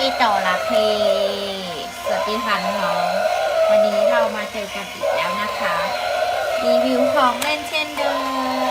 พี่ต่อระเพสวัสดีค่ะน้องวันนี้เรามาเจอกันอีกแล้วนะคะ รีวิวของเล่นเช่นเดิม